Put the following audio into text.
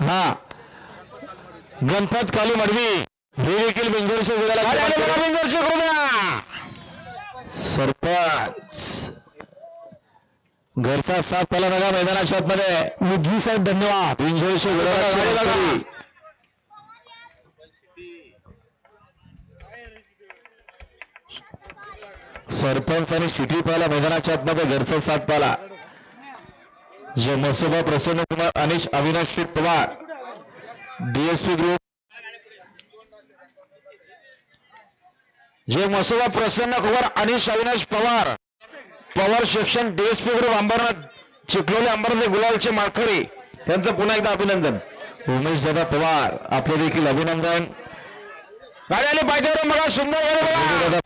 हा. गणपत काली मडवी. हे देखील गुलाला सरपंच. घरचा साथ पहिला बघा मैदानाच्या आतमध्ये मुद्गी साहेब धन्यवाद. गुलाला सरपंच आणि सिटी पाहिला मैदानाच्या आतमध्ये घरचा साथ पाहिला जो मसोबा प्रसन्न कुमार अनिश अविनाश पवार डीएसपी ग्रुप जो मसोबा प्रसन्न कुमार अनिश अविनाश पवार पवार शिक्षण डीएसपी ग्रुप अंबरनाथ चिखलोले अंबरनाथ गुलालचे माळकरी. त्यांचं पुन्हा एकदा अभिनंदन. उमेश दादा पवार आपले देखील अभिनंदन. गाडी आली पाहिजे मला सुंदर